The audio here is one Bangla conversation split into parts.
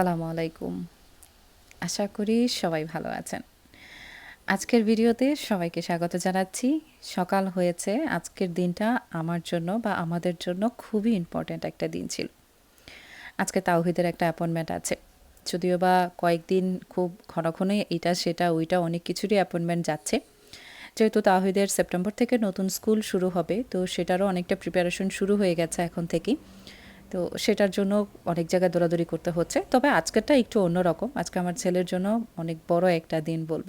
আসসালামু আলাইকুম। আশা করি সবাই ভালো আছেন। আজকের ভিডিওতে সবাইকে স্বাগত জানাচ্ছি। সকাল হয়েছে, আজকের দিনটা আমার জন্য বা আমাদের জন্য খুবই ইম্পর্ট্যান্ট একটা দিন ছিল। আজকে তাওহিদের একটা অ্যাপয়েন্টমেন্ট আছে। যদিও বা কয়েকদিন খুব ঘন ঘনই এটা, সেটা, ওইটা অনেক কিছুরই অ্যাপয়েন্টমেন্ট যাচ্ছে। যেহেতু তাহিদের সেপ্টেম্বর থেকে নতুন স্কুল শুরু হবে, তো সেটারও অনেকটা প্রিপারেশন শুরু হয়ে গেছে এখন থেকেই। তো সেটার জন্য অনেক জায়গায় দৌড়াদৌড়ি করতে হচ্ছে। তবে আজকেরটা একটু অন্যরকম। আজকে আমার ছেলের জন্য অনেক বড় একটা দিন বলব।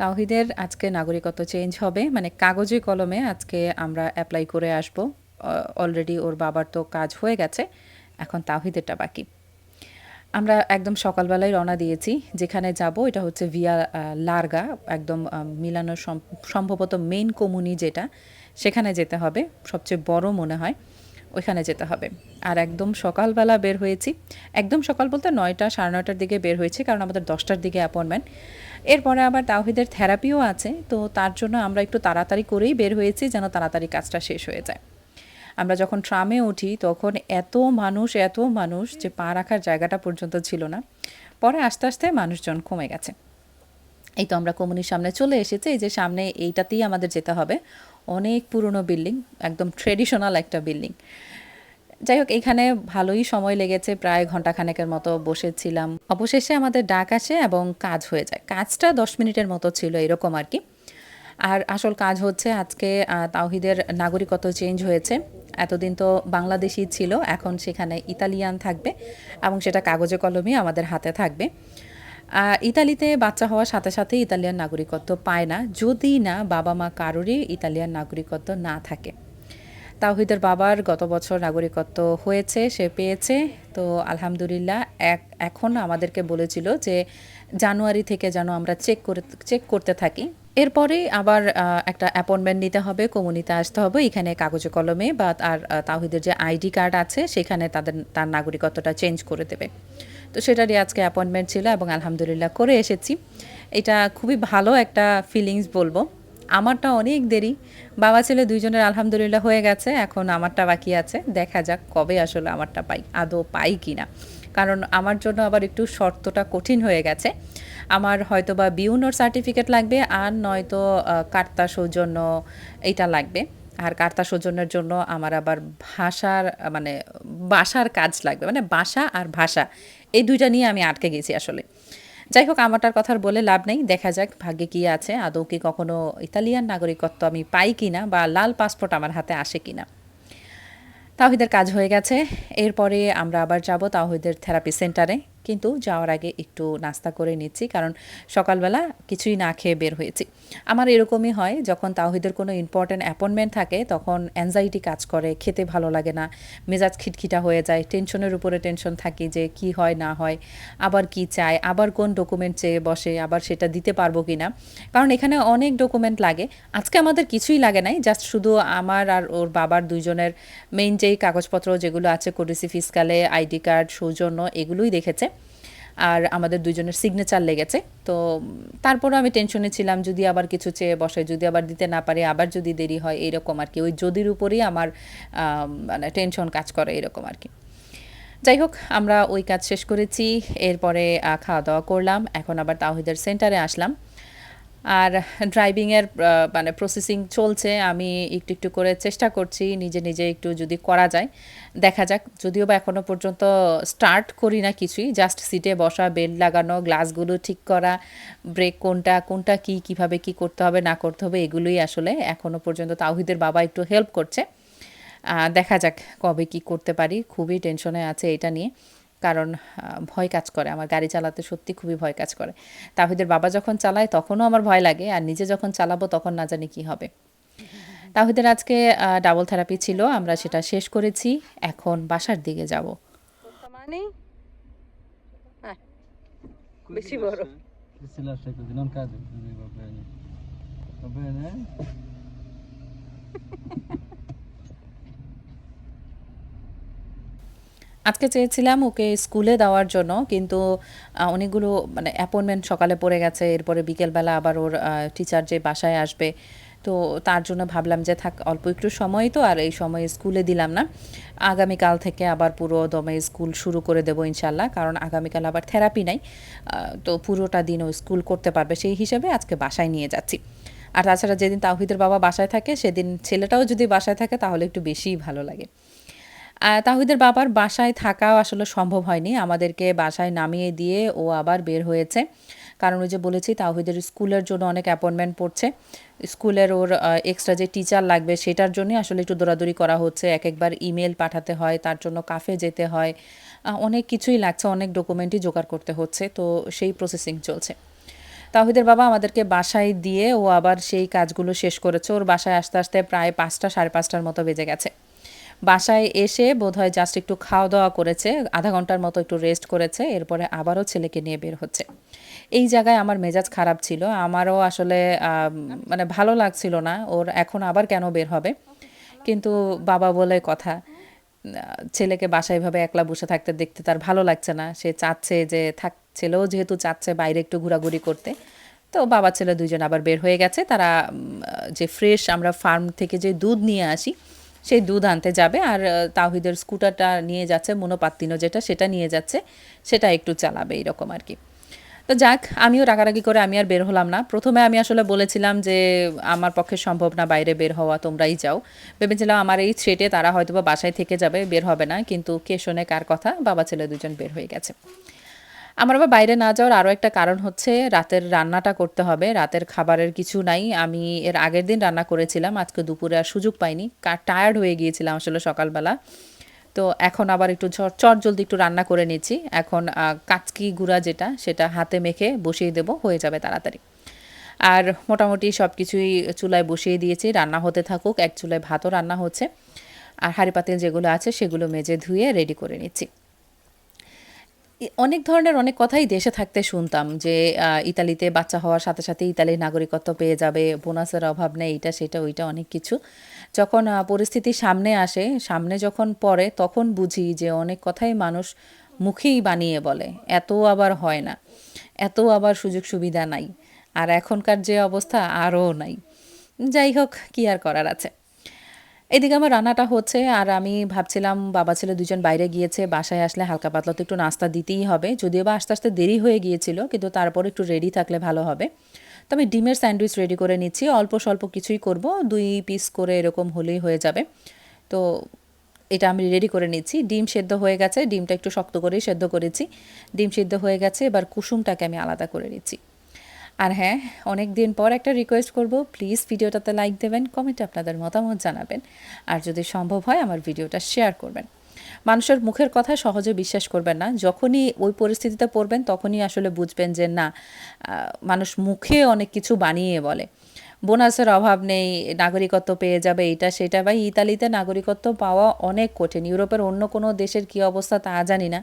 তাওহিদের আজকে নাগরিকত্ব চেঞ্জ হবে। মানে কাগজে কলমে আজকে আমরা অ্যাপ্লাই করে আসব। অলরেডি ওর বাবার তো কাজ হয়ে গেছে। এখন তাওহিদেরটা বাকি। আমরা একদম সকালবেলায় রওনা দিয়েছি। যেখানে যাব, এটা হচ্ছে ভিয়া লার্গা। একদম মিলানোর সম্ভবত মেইন কমুনি যেটা, সেখানে যেতে হবে। সবচেয়ে বড় মনে হয়। ওইখানে যেতে হবে। আর একদম সকালবেলা বের হয়েছি। একদম সকাল বলতে নয়টা, সাড়ে নয়টার দিকে বের হয়েছি, কারণ আমাদের দশটার দিকে অ্যাপয়েন্টমেন্ট এরপরে আবার তাওহিদের থেরাপিও আছে, তো তার জন্য আমরা একটু তাড়াতাড়ি করেই বের হয়েছি যেন তাড়াতাড়ি কাজটা শেষ হয়ে যায়। আমরা যখন ট্রামে উঠি, তখন এত মানুষ এত মানুষ যে পা রাখার জায়গাটা পর্যন্ত ছিল না। পরে আস্তে আস্তে মানুষজন কমে গেছে। এই তো আমরা কমুনির সামনে চলে এসেছি, এই যে সামনে এইটাতেই আমাদের যেতে হবে। অনেক পুরনো বিল্ডিং, একদম ট্রেডিশনাল একটা বিল্ডিং। যাই হোক এখানে ভালোই সময় লেগেছে, প্রায় ঘন্টাখানেকের মতো বসেছিলাম। অবশেষে আমাদের ডাক আসে এবং কাজ হয়ে যায়। কাজটা দশ মিনিটের মতো ছিল, এরকম আর কি। আর আসল কাজ হচ্ছে আজকে তাওহিদের নাগরিকত্ব চেঞ্জ হয়েছে। এতদিন তো বাংলাদেশি ছিল, এখন সেখানে ইতালিয়ান থাকবে এবং সেটা কাগজে কলমে আমাদের হাতে থাকবে। ইতালিতে বাচ্চা হওয়ার সাথে সাথে ইতালিয়ান নাগরিকত্ব পায় না। যদি না, বাবা মা কারোরই ইতালিয়ান নাগরিকত্ব না থাকে। তাওহিদের বাবার গত বছর নাগরিকত্ব হয়েছে, সে পেয়েছে। তো আলহামদুলিল্লাহ, এক, এখন আমাদেরকে বলেছিল যে জানুয়ারি থেকে যেন আমরা চেক করে, চেক করতে থাকি। এরপরে আবার একটা অ্যাপয়েন্টমেন্ট নিতে হবে কমিউনিতে আসতে হবে। এখানে কাগজে কলমে বা তার তাহিদের যে আইডি কার্ড আছে, সেখানে তাদের, তার নাগরিকত্বটা চেঞ্জ করে দেবে। তো সেটারই আজকে অ্যাপয়েন্টমেন্ট ছিল এবং আলহামদুলিল্লাহ করে এসেছি। এটা খুবই ভালো একটা ফিলিংস বলব। আমারটা অনেক দেরি। বাবা ছেলে দুইজনের আলহামদুলিল্লাহ হয়ে গেছে, এখন আমারটা বাকি আছে। দেখা যাক কবে আসলে আমারটা পাই, আদৌ পাই কি না কারণ আমার জন্য আবার একটু শর্তটা কঠিন হয়ে গেছে। আমার হয়তো বা বিউনোর সার্টিফিকেট লাগবে, আর নয়তো কার্তা সৌজন্য এইটা লাগবে। আর কার্তা সৌজন্যের জন্য আমার আবার ভাষার মানে বাসার কাজ লাগবে। মানে বাসা আর ভাষা এই দুইটা নিয়ে আমি আটকে গেছি আসলে। যাই হোক, আমারটার কথার বলে লাভ নেই। দেখা যাক, ভাগ্যে কী আছে। আদৌ কি কখনো ইতালিয়ান নাগরিকত্ব আমি পাই কি না বা লাল পাসপোর্ট আমার হাতে আসে কি না তাহিদের কাজ হয়ে গেছে। এরপরে আমরা আবার যাব তাহিদের থেরাপি সেন্টারে কিন্তু যাওয়ার আগে একটু নাস্তা করে নিচ্ছি, কারণ সকালবেলা কিছুই না খেয়ে বের হয়েছি। আমার এরকমই হয়, যখন তাওহিদের কোনো ইম্পর্ট্যান্ট অ্যাপয়েন্টমেন্ট থাকে, তখন অ্যাংজাইটি কাজ করে, খেতে ভালো লাগে না, মেজাজ খিটখিটা হয়ে যায় টেনশনের উপরে টেনশন থাকি যে কি হয়, না হয়, আবার কি চায় আবার কোন ডকুমেন্ট চেয়ে বসে, আবার সেটা দিতে পারব কি না কারণ এখানে অনেক ডকুমেন্ট লাগে, আজকে আমাদের কিছুই লাগে নাই জাস্ট শুধু আমার আর ওর বাবার দুইজনের মেইন যেই কাগজপত্র যেগুলো আছে কোডিসি ফিসকালে আইডি কার্ড সৌজন্য, এগুলোই দেখেছে। আর আমাদের দুজনের সিগনেচার লেগেছে। তো তারপরও আমি টেনশনে ছিলাম, যদি আবার কিছু চেয়ে বসে যদি আবার দিতে না পারে, আবার যদি দেরি হয়, এরকম আর কি। ওই যদির উপরেই আমার মানে টেনশন কাজ করে এরকম আর কি। যাই হোক, আমরা ওই কাজ শেষ করেছি। এরপরে খাওয়া দাওয়া করলাম। এখন আবার তাহিদের সেন্টারে আসলাম। আর ড্রাইভিংয়ের মানে প্রসেসিং চলছে, আমি একটু একটু করে চেষ্টা করছি, নিজে নিজে একটু যদি করা যায়। দেখা যাক, যদিও বা এখনও পর্যন্ত স্টার্ট করি না কিছুই জাস্ট সিটে বসা বেল্ট লাগানো গ্লাসগুলো ঠিক করা ব্রেক কোনটা কোনটা কি, কীভাবে কি করতে হবে, না করতে হবে, এগুলোই আসলে এখনও পর্যন্ত তাওহিদের বাবা একটু হেল্প করছে। দেখা যাক কবে কি করতে পারি, খুবই টেনশনে আছে এটা নিয়ে। কারণ ভয় কাজ করে। আমার গাড়ি চালাতে সত্যি খুবই ভয় কাজ করে। তাহিদের বাবা যখন চালায় তখনও আমার ভয় লাগে আর নিজে যখন চালাবো তখন না জানি কি হবে। তাহিদের আজকে ডাবল থেরাপি ছিল আমরা সেটা শেষ করেছি। এখন বাসার দিকে যাব। বেশি বড়। আজকে চেয়েছিলাম ওকে স্কুলে দেওয়ার জন্য, কিন্তু অনেকগুলো মানে অ্যাপয়েন্টমেন্ট সকালে পড়ে গেছে, এরপরে বিকেলবেলা আবার ওর টিচার যে বাসায় আসবে। তো তার জন্য ভাবলাম যে, থাক, অল্প একটু সময় তো, আর এই সময় স্কুলে দিলাম না। আগামীকাল থেকে আবার পুরো দমে স্কুল শুরু করে দেবো ইনশাল্লাহ কারণ আগামীকাল আবার থেরাপি নাই। তো পুরোটা দিনও স্কুল করতে পারবে সেই হিসাবে আজকে বাসায় নিয়ে যাচ্ছি। আর তাছাড়া যেদিন তাওহিদের বাবা বাসায় থাকে, সেদিন ছেলেটাও যদি বাসায় থাকে, তাহলে একটু বেশিই ভালো লাগে। তাহিদের বাবার বাসায় থাকাও আসলে সম্ভব হয়নি। আমাদেরকে বাসায় নামিয়ে দিয়ে ও আবার বের হয়েছে। কারণ ওই যে বলেছি, তাহিদের স্কুলের জন্য অনেক অ্যাপয়েন্টমেন্ট পড়ছে। স্কুলের ওর এক্সট্রা যে টিচার লাগবে সেটার জন্যই আসলে একটু দৌড়াদৌড়ি করা হচ্ছে। এক একবার ইমেল পাঠাতে হয়, তার জন্য কাফে যেতে হয়। অনেক কিছুই লাগছে, অনেক ডকুমেন্টই জোগাড় করতে হচ্ছে। তো সেই প্রসেসিং চলছে। তাহিদের বাবা আমাদেরকে বাসায় দিয়ে ও আবার সেই কাজগুলো শেষ করেছে। ওর বাসায় আসতে আসতে প্রায় পাঁচটা, সাড়ে পাঁচটার মতো বেজে গেছে। বাসায় এসে বোধহয় জাস্ট একটু খাওয়া দাওয়া করেছে, আধা ঘণ্টার মতো একটু রেস্ট করেছে, এরপরে আবারও ছেলেকে নিয়ে বের হচ্ছে। এই জায়গায় আমার মেজাজ খারাপ ছিল, আমারও আসলে মানে ভালো লাগছিল না, ওর এখন আবার কেন বের হবে? কিন্তু বাবা বলে কথা, ছেলেকে বাসায় এভাবে একলা বসে থাকতে দেখতে তার ভালো লাগছে না, সে চাচ্ছে যে থাক, ছেলেও যেহেতু চাচ্ছে বাইরে একটু ঘোরাঘুরি করতে, তো বাবা ছেলে দুজন আবার বের হয়ে গেছে, তারা যে ফ্রেশ আমরা ফার্ম থেকে যে দুধ নিয়ে আসি সেই দুধ আনতে যাবে আর আহ, তাওহিদের স্কুটারটা নিয়ে যাচ্ছে মনোপাত্তিনো যেটা সেটা নিয়ে যাচ্ছে সেটা একটু চালাবে এইরকম আর কি। তো যাক আমিও রাগারাগি করে আমি আর বের হলাম না। প্রথমে আমি আসলে বলেছিলাম যে আমার পক্ষে সম্ভব না বাইরে বের হওয়া তোমরাই যাও। ভেবেছিলাম আমার এই থ্রেটে তারা হয়তো বাসায় থেকে যাবে বের হবে না। কিন্তু কে শোনে কার কথা বাবা ছেলে দুজন বের হয়ে গেছে। আমার আবার বাইরে না যাওয়ার আরও একটা কারণ হচ্ছে রাতের রান্নাটা করতে হবে। রাতের খাবারের কিছু নাই। আমি এর আগের দিন রান্না করেছিলাম। আজকে দুপুরে আর সুযোগ পাইনি। টায়ার্ড হয়ে গিয়েছিলাম আসলে সকালবেলা। তো এখন আবার একটু চট জলদি একটু রান্না করে নিচ্ছি। এখন কাচকি গুঁড়া যেটা, সেটা হাতে মেখে বসিয়ে দেবো। হয়ে যাবে তাড়াতাড়ি। আর মোটামুটি সব কিছুই চুলায় বসিয়ে দিয়েছি। রান্না হতে থাকুক। এক চুলায় ভাতও রান্না হচ্ছে। আর হাঁড়ি পাতিল যেগুলো আছে, সেগুলো মেজে ধুয়ে রেডি করে নিচ্ছি। অনেক ধরনের অনেক কথাই দেশে থাকতে শুনতাম যে ইতালিতে বাচ্চা হওয়ার সাথে সাথে ইতালির নাগরিকত্ব পেয়ে যাবে, বোনাসের অভাব নেই, এটা, সেটা, ওইটা অনেক কিছু। যখন পরিস্থিতি সামনে আসে, সামনে যখন পড়ে, তখন বুঝি যে অনেক কথাই মানুষ মুখেই বানিয়ে বলে, এত আবার হয় না, এত আবার সুযোগ সুবিধা নাই, আর এখনকার যে অবস্থা আরও নাই। যাই হোক, কি আর করার আছে। এদিকে আমার রান্নাটা হচ্ছে, আর আমি ভাবছিলাম বাবা ছেলে দুজন বাইরে গিয়েছে, বাসায় আসলে হালকা পাতলা তো একটু নাস্তা দিতেই হবে। যদিও বা আস্তে আস্তে দেরি হয়ে গিয়েছিল, কিন্তু তারপর একটু রেডি থাকলে ভালো হবে। তো আমি ডিমের স্যান্ডউইচ রেডি করে নিচ্ছি, অল্প স্বল্প কিছুই করব, দুই পিস করে এরকম হলেই হয়ে যাবে। তো এটা আমি রেডি করে নিচ্ছি। ডিম সেদ্ধ হয়ে গেছে, ডিমটা একটু শক্ত করেই সেদ্ধ করেছি। ডিম সেদ্ধ হয়ে গেছে, এবার কুসুমটাকে আমি আলাদা করে নিচ্ছি। আর হ্যাঁ অনেক দিন পর একটা রিকোয়েস্ট করব। প্লিজ ভিডিওটাতে লাইক দেবেন কমেন্টে আপনাদের মতামত জানাবেন। আর যদি সম্ভব হয়, আমার ভিডিওটা শেয়ার করবেন। মানুষের মুখের কথা সহজে বিশ্বাস করবেন না। যখনই ওই পরিস্থিতিতে পড়বেন, তখনই আসলে বুঝবেন যে না মানুষ মুখে অনেক কিছু বানিয়ে বলে। বোনাসের অভাব নেই, নাগরিকত্ব পেয়ে যাবে এটা সেটা। বা ইতালিতে নাগরিকত্ব পাওয়া অনেক কঠিন। ইউরোপের অন্য কোনো দেশের কী অবস্থা তা জানি না।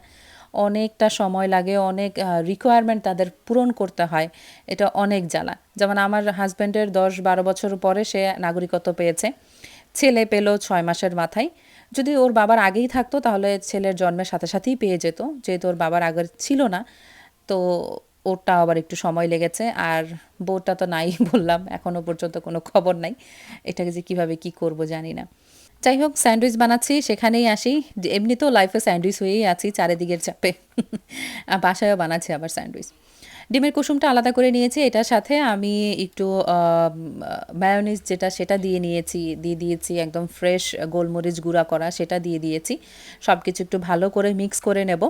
অনেকটা সময় লাগে, অনেক রিকোয়ারমেন্ট তাদের পূরণ করতে হয়। এটা অনেক জ্বালা। যেমন আমার হাজব্যান্ডের দশ বারো বছর পরে সে নাগরিকত্ব পেয়েছে। ছেলে পেল ছয় মাসের মাথায়। যদি ওর বাবার আগেই থাকতো, তাহলে ছেলের জন্মের সাথে সাথেই পেয়ে যেত। যেহেতু ওর বাবার আগের ছিল না, তো ওরটা আবার একটু সময় লেগেছে। আর বউটা তো নাই বললাম এখনও পর্যন্ত কোনো খবর নাই। এটাকে যে কীভাবে কি করব জানি না। যাই হোক স্যান্ডউইচ বানাচ্ছি, সেখানেই আসি। এমনি এমনিতেও লাইফে স্যান্ডউইচ হয়েই আছি, চারিদিকের চাপে। বাসায়ও বানাচ্ছি আবার স্যান্ডউইচ। ডিমের কুসুমটা আলাদা করে নিয়েছি এটার সাথে। আমি একটু মায়োনিজ যেটা সেটা দিয়ে নিয়েছি, দিয়ে দিয়েছি একদম ফ্রেশ গোলমরিচ গুঁড়া করা, সেটা দিয়ে দিয়েছি। সব কিছু একটু ভালো করে মিক্স করে নেব।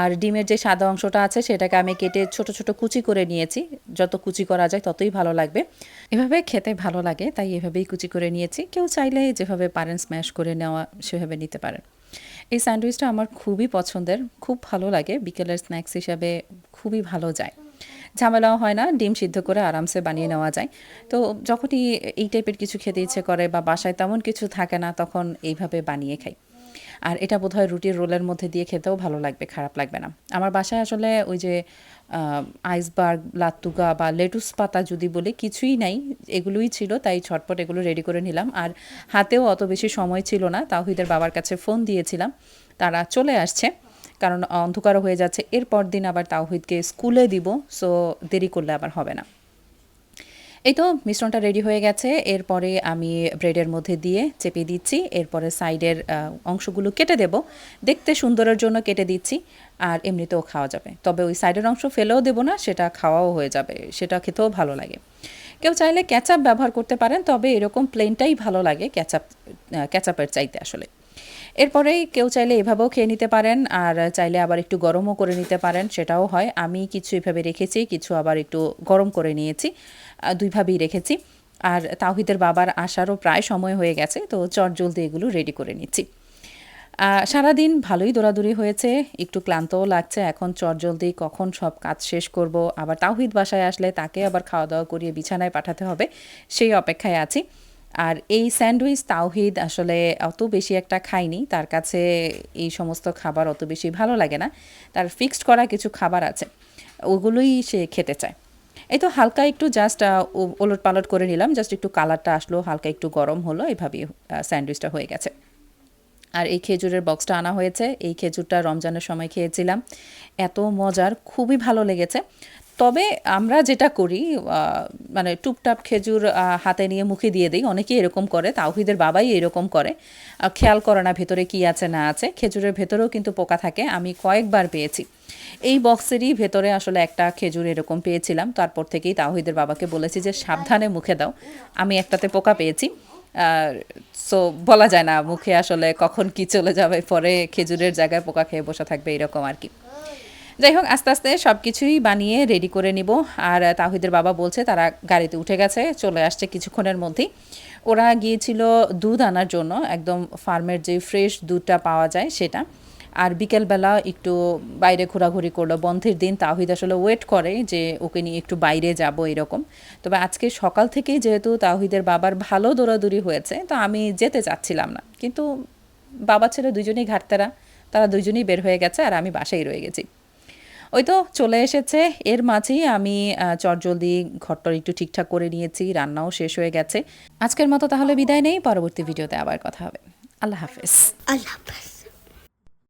আর ডিমের যে সাদা অংশটা আছে সেটাকে আমি কেটে ছোট ছোট কুচি করে নিয়েছি। যত কুচি করা যায় ততই ভালো লাগবে। এভাবে খেতে ভালো লাগে, তাই এভাবেই কুচি করে নিয়েছি। কেউ চাইলে যেভাবে পারেন স্ম্যাশ করে নেওয়া, সেভাবে নিতে পারেন। এই স্যান্ডউইচটা আমার খুবই পছন্দের, খুব ভালো লাগে। বিকেলের স্ন্যাক্স হিসাবে খুবই ভালো যায়। ঝামেলাও হয় না, ডিম সিদ্ধ করে আরামসে বানিয়ে নেওয়া যায়। তো যখনই এই টাইপের কিছু খেতে ইচ্ছে করে বা বাসায় তেমন কিছু থাকে না, তখন এইভাবে বানিয়ে খাই। আর এটা বোধহয় রুটির রোলের মধ্যে দিয়ে খেতেও ভালো লাগবে, খারাপ লাগবে না। আমার বাসায় আসলে ওই যে আইসবার্গ, লাত্তুগা বা লেটুস পাতা যদি বলে, কিছুই নাই। এগুলোই ছিল, তাই ছটপট এগুলো রেডি করে নিলাম। আর হাতেও অত বেশি সময় ছিল না তাহিদের বাবার কাছে ফোন দিয়েছিলাম। তারা চলে আসছে। কারণ অন্ধকারও হয়ে যাচ্ছে। এরপর দিন আবার তাওহিদকে স্কুলে দিব, সো দেরি করলে আবার হবে না। এই তো মিশ্রণটা রেডি হয়ে গেছে। এরপরে আমি ব্রেডের মধ্যে দিয়ে চেপে দিচ্ছি। এরপরে সাইডের অংশগুলো কেটে দেব। দেখতে সুন্দরের জন্য কেটে দিচ্ছি, আর এমনিতেও খাওয়া যাবে। তবে ওই সাইডের অংশ ফেলেও দেবো না, সেটা খাওয়াও হয়ে যাবে। সেটা খেতেও ভালো লাগে। কেউ চাইলে ক্যাচাপ ব্যবহার করতে পারেন, তবে এরকম প্লেনটাই ভালো লাগে ক্যাচাপ ক্যাচাপের চাইতে আসলে। এরপরেই কেউ চাইলে এভাবেও খেয়ে নিতে পারেন, আর চাইলে আবার একটু গরমও করে নিতে পারেন, সেটাও হয়। আমি কিছু এভাবে রেখেছি, কিছু আবার একটু গরম করে নিয়েছি দুইভাবেই রেখেছি। আর তাহিদের বাবার আসারও প্রায় সময় হয়ে গেছে, তো চট জলদি এগুলো রেডি করে নিচ্ছি। সারাদিন ভালোই দৌড়াদৌড়ি হয়েছে, একটু ক্লান্তও লাগছে, এখন চটজলদি কখন সব কাজ শেষ করব, আবার তাওহিদ বাসায় আসলে তাকে আবার খাওয়া দাওয়া করিয়ে বিছানায় পাঠাতে হবে, সেই অপেক্ষায় আছি। আর এই স্যান্ডউইচ তাওহিদ আসলে অত বেশি একটা খায়নি তার কাছে এই সমস্ত খাবার অত বেশি ভালো লাগে না। তার ফিক্সড করা কিছু খাবার আছে, ওগুলোই সে খেতে চায়। এই তো হালকা একটু জাস্ট ওলট পালট করে নিলাম। জাস্ট একটু কালারটা আসলো, হালকা একটু গরম হলো, এভাবেই স্যান্ডউইচটা হয়ে গেছে। আর এই খেজুরের বক্সটা আনা হয়েছে। এই খেজুরটা রমজানের সময় খেয়েছিলাম। এত মজার, খুবই ভালো লেগেছে। তবে আমরা যেটা করি মানে টুপটাপ খেজুর হাতে নিয়ে মুখে দিয়ে দিই। অনেকেই এরকম করে, তাওহিদের বাবাই এরকম করে। খেয়াল করে না ভেতরে কি আছে, না আছে। খেজুরের ভেতরেও কিন্তু পোকা থাকে। আমি কয়েকবার পেয়েছি। এই বক্সেরই ভেতরে আসলে একটা খেজুর এরকম পেয়েছিলাম। তারপর থেকেই তাওহিদের বাবাকে বলেছি যে, সাবধানে মুখে দাও। আমি একটাতে পোকা পেয়েছি। সো, বলা যায় না মুখে আসলে কখন কি চলে যাবে। পরে খেজুরের জায়গায় পোকা খেয়ে বসে থাকবে, এরকম আর কি। যাই হোক, আস্তে আস্তে সব কিছুই বানিয়ে রেডি করে নিব। আর তাহিদের বাবা বলছে তারা গাড়িতে উঠে গেছে, চলে আসছে কিছুক্ষণের মধ্যেই। ওরা গিয়েছিল দুধ আনার জন্য, একদম ফার্মের যে ফ্রেশ দুধটা পাওয়া যায় সেটা। আর বিকেলবেলা একটু বাইরে ঘোরাঘুরি করল, বন্ধের দিন তাহিদ আসলে ওয়েট করে যে ওকে নিয়ে একটু বাইরে যাব এরকম। তবে আজকে সকাল থেকেই যেহেতু তাহিদের বাবার ভালো দৌড়াদৌড়ি হয়েছে, তো আমি যেতে চাচ্ছিলাম না। কিন্তু বাবা ছেলে দুজনেই ঘাটতারা, তারা দুজনেই বের হয়ে গেছে আর আমি বাসায় রয়ে গেছি। ওই তো চলে এসেছে। এর মাঝেই আমি চটজলদি ঘরটর একটু ঠিকঠাক করে নিয়েছি, রান্নাও শেষ হয়ে গেছে। আজকের মতো তাহলে বিদায় নেই, পরবর্তী ভিডিওতে আবার কথা হবে। আল্লাহ হাফেজ। আল্লাহ bless.